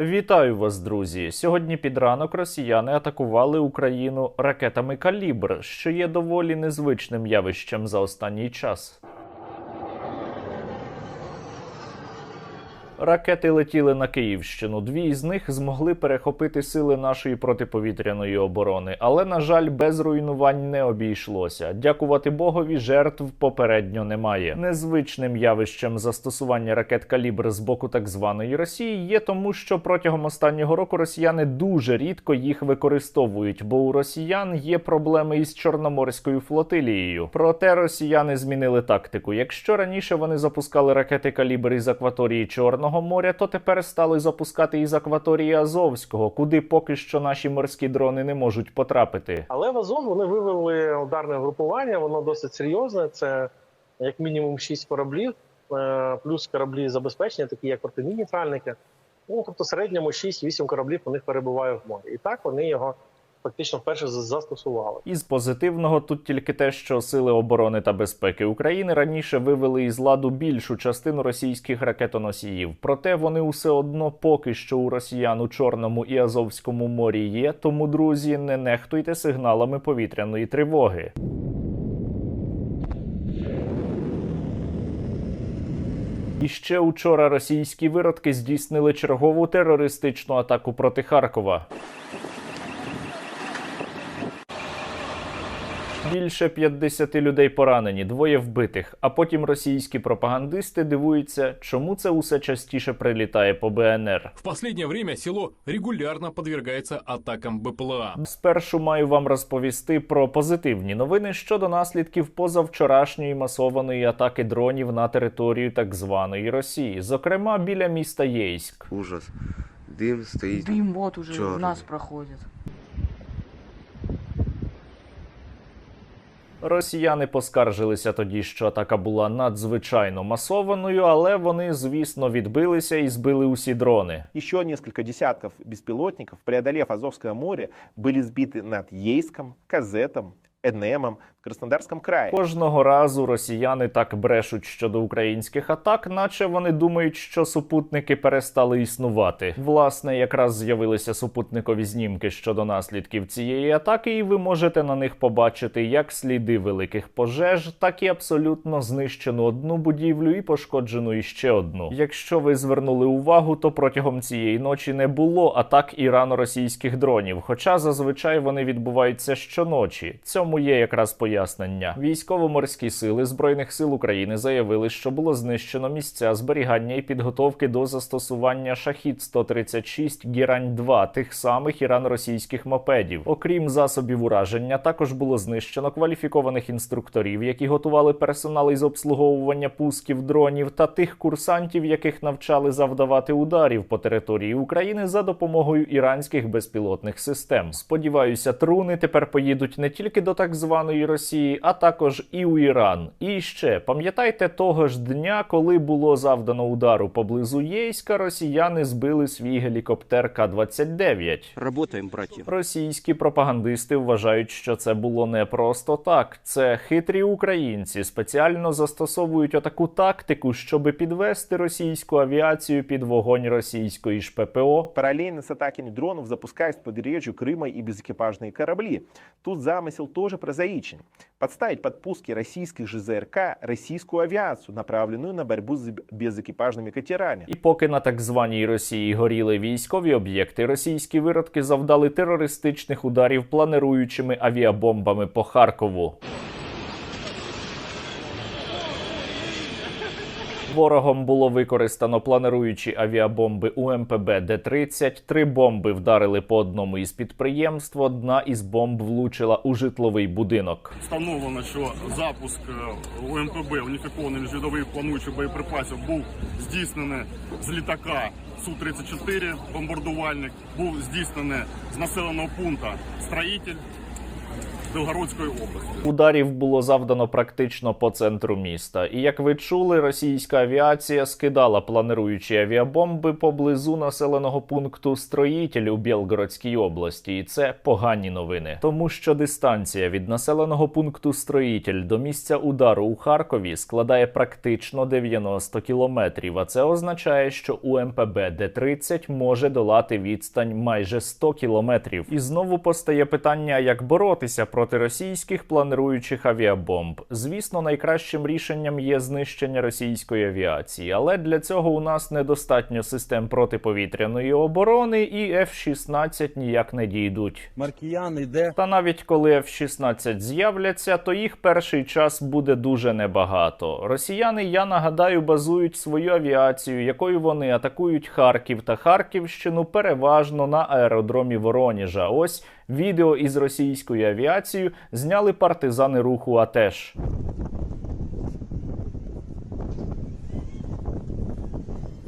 Вітаю вас, друзі! Сьогодні під ранок росіяни атакували Україну ракетами Калібр, що є доволі незвичним явищем за останній час. Ракети летіли на Київщину. Дві із них змогли перехопити сили нашої протиповітряної оборони, але на жаль, без руйнувань не обійшлося. Дякувати Богові, жертв попередньо немає. Незвичним явищем застосування ракет калібр з боку так званої Росії є тому, що протягом останнього року росіяни дуже рідко їх використовують, бо у росіян є проблеми із чорноморською флотилією. Проте росіяни змінили тактику. Якщо раніше вони запускали ракети калібр із акваторії Чорного моря, то тепер стали запускати із акваторії Азовського, куди поки що наші морські дрони не можуть потрапити. Але в Азов вони вивели ударне групування, воно досить серйозне. Це як мінімум 6 кораблів, е, плюс кораблі забезпечення, такі як протимінні тральники. Ну тобто, в середньому 6-8 кораблів у них перебуває в морі. І так вони його фактично вперше за- застосували. Із позитивного тут тільки те, що сили оборони та безпеки України раніше вивели із ладу більшу частину російських ракетоносіїв. Проте вони усе одно поки що у росіян у Чорному і Азовському морі є. Тому, друзі, не нехтуйте сигналами повітряної тривоги. І ще учора російські виродки здійснили чергову терористичну атаку проти Харкова. Більше 50 людей поранені, двоє вбитих. А потім російські пропагандисти дивуються, чому це усе частіше прилітає по БНР. В последнее время село регулярно подвергается атакам БПЛА. Спершу маю вам розповісти про позитивні новини щодо наслідків позавчорашньої масованої атаки дронів на територію так званої Росії, зокрема біля міста Єйськ. Ужас. Дым стоит. Дым вот уже Чёрный. у нас проходит. Росіяни поскаржилися тоді, що атака була надзвичайно масованою, але вони, звісно, відбилися і збили усі дрони. Ще кілька десятків безпілотників, преодолев Азовське море, були збиті над Єйськом, Казетом, Энемом в Краснодарском крае. Кожного разу росіяни так брешуть щодо українських атак, наче вони думають, що супутники перестали існувати. Власне, якраз з'явилися супутникові знімки щодо наслідків цієї атаки, і ви можете на них побачити як сліди великих пожеж, так і абсолютно знищену одну будівлю і пошкоджену іще одну. Якщо ви звернули увагу, то протягом цієї ночі не було атак ірано-російських дронів, хоча зазвичай вони відбуваються щоночі. Цьому є якраз пояснення. Військово-морські сили збройних сил України заявили, що було знищено місця зберігання і підготовки до застосування шахід 136 гірань 2 тих самих ірано-російських мопедів. Окрім засобів ураження, також було знищено кваліфікованих інструкторів, які готували персонал із обслуговування пусків дронів, та тих курсантів, яких навчали завдавати ударів по території України за допомогою іранських безпілотних систем. Сподіваюся, труни тепер поїдуть не тільки до так званої Росії, а також і у Іран. І ще пам'ятайте того ж дня, коли було завдано удару поблизу Єйська, росіяни збили свій гелікоптер К-29. Работаем, братья. Російські пропагандисти вважають, що це було не просто так. Це хитрі українці спеціально застосовують отаку тактику, щоб підвести російську авіацію під вогонь російської ж ППО. Параллельно с атаками дронов запускают с побережью Крыма и безэкипажные корабли. Тут замысел тоже прозаичен. Подставить под пуски российских же ЗРК российскую авиацию, направленную на борьбу с безэкипажными катерами. І поки на так званій Росії горіли військові об'єкти, російські виродки завдали терористичних ударів планируючими авіабомбами по Харкову. Ворогом було використано плануючі авіабомби УМПБ Д-30. Три бомби вдарили по одному із підприємств. Одна із бомб влучила у житловий будинок. Встановлено, що запуск е, УМПБ уніфікованих міжвідових плануючих боєприпасів був здійснений з літака Су-34 бомбардувальник, був здійснений з населеного пункту Строїтель. Белгородской области. Ударів було завдано практично по центру міста. І як ви чули, російська авіація скидала плануючі авіабомби поблизу населеного пункту Строїтель у Білгородській області. І це погані новини, тому що дистанція від населеного пункту Строїтель до місця удару у Харкові складає практично 90 кілометрів. А це означає, що у МПБ Д-30 може долати відстань майже 100 кілометрів. І знову постає питання, як боротися проти російських плануючих авіабомб. Звісно, найкращим рішенням є знищення російської авіації, але для цього у нас недостатньо систем протиповітряної оборони, і F-16 ніяк не дійдуть. Маркіян іде. Та навіть коли F-16 з'являться, то їх перший час буде дуже небагато. Росіяни, я нагадаю, базують свою авіацію, якою вони атакують Харків та Харківщину переважно на аеродромі Вороніжа. Ось відео із російською авіацією зняли партизани руху АТЕШ.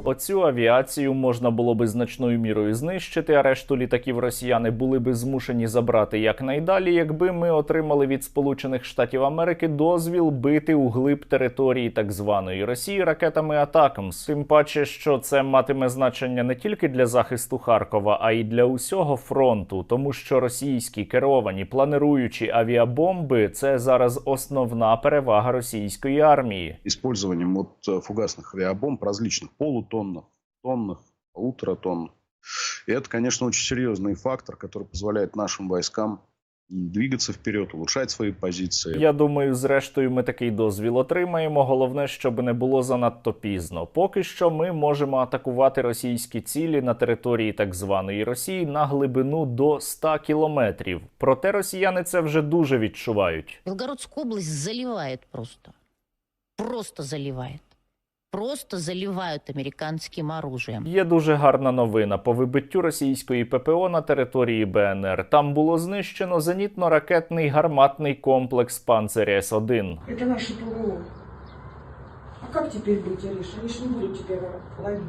Оцю авіацію можна було би значною мірою знищити, а решту літаків росіяни були би змушені забрати якнайдалі, якби ми отримали від Сполучених Штатів Америки дозвіл бити у глиб території так званої Росії ракетами Атакамс. Тим паче, що це матиме значення не тільки для захисту Харкова, а й для усього фронту, тому що російські керовані плануючі авіабомби це зараз основна перевага російської армії. использованием вот э, фугасных авиабомб различных полутонных, тонных, полуторатонных. И это, конечно, очень серьезный фактор, который позволяет нашим войскам м, двигаться вперед, улучшать свои позиции. Я думаю, зрештою, ми такий дозвіл отримаємо. Головне, щоб не було занадто пізно. Поки що ми можемо атакувати російські цілі на території так званої Росії на глибину до 100 кілометрів. Проте росіяни це вже дуже відчувають. Белгородскую область заливает просто. Просто заливает. Просто заливают американским оружием. Є дуже гарна новина по вибиттю російської ППО на території БНР. Там було знищено зенітно-ракетний гарматний комплекс Панцирь С-1. Это наше ПВО. А как теперь быть, Ариша? Они же не будут тебя ловить.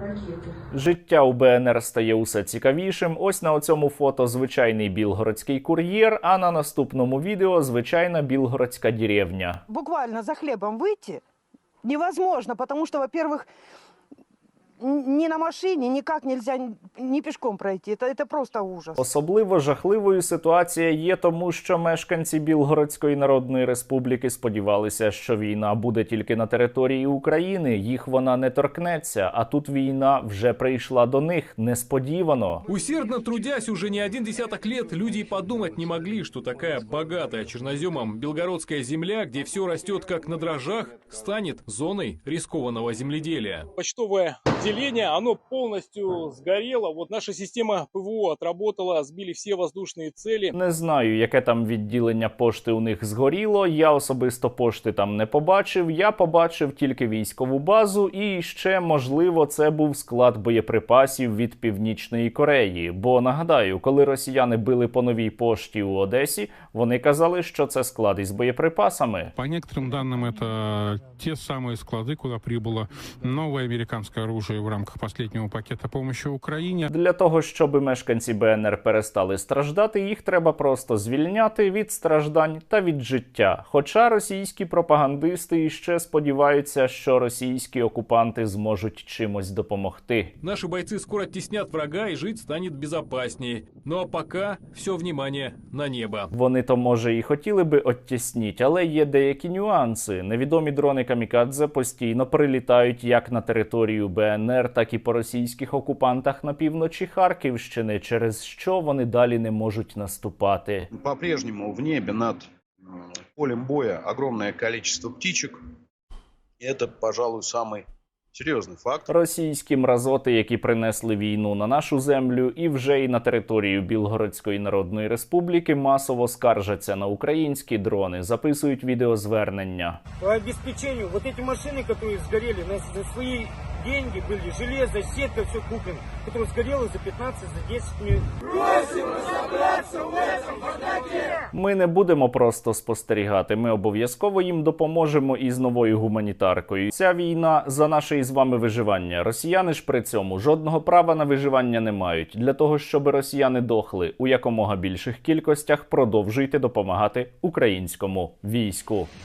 Ракеты. Життя у БНР стає усе цікавішим. Ось на оцьому фото звичайний білгородський кур'єр, а на наступному відео звичайна білгородська деревня. буквально за хлебом выйти невозможно, потому что, во-первых, ни на машине никак нельзя н- ни пешком пройти. Это, это просто ужас. Особливо жахливою ситуація є, тому що мешканці Білгородської Народної Республіки сподівалися, що війна буде тільки на території України. Їх вона не торкнеться. А тут війна вже прийшла до них несподівано. Усердно трудясь уже не один десяток лет, люди и подумать не могли, что такая богатая черноземом белгородская земля, где все растет как на дрожжах, станет зоной рискованного земледелия. Почтовое отделение, оно полностью сгорело. Вот наша система ПВО отработала, сбили все воздушные цели. Не знаю, яке там відділення пошти у них згоріло. Я особисто пошти там не побачив. Я побачив тільки військову базу, і ще можливо це був склад боєприпасів від Північної Кореї. Бо нагадаю, коли росіяни били по новій пошті у Одесі, вони казали, що це склад із боєприпасами. По некоторым данным, это те самые склады, куда прибыло новое американское оружие в рамках последнего пакета помощи Украине. Для того щоб мешканці БНР перестали страждати, їх треба просто звільняти від страждань та від життя. Хоча російські пропагандисти іще сподіваються, що російські окупанти зможуть чимось допомогти. Наши бойцы скоро теснят врага и жить станет безопаснее. Ну а пока все внимание на небо. Вони то може і хотіли би оттісніть, але є деякі нюанси. Невідомі дрони камікадзе постійно прилітають як на територію БНР, так і по російських окупантах на півночі Харківщини, через що вони далі не можуть наступати. По-прежнему в небі над полем боя огромное количество птичек. І це, пожалуй, самый серьезный фактор. Російські мразоти, які принесли війну на нашу землю, і вже й на територію Білгородської Народної Республіки масово скаржаться на українські дрони, записують відеозвернення. По обеспечению, вот эти машины, которые сгорели, на, за свои деньги были, железо, сетка, все куплено, которое сгорело за 15, за 10 минут. Ми не будемо просто спостерігати. Ми обов'язково їм допоможемо із новою гуманітаркою. Ця війна за наше із вами виживання. Росіяни ж при цьому жодного права на виживання не мають. Для того щоб росіяни дохли у якомога більших кількостях, продовжуйте допомагати українському війську.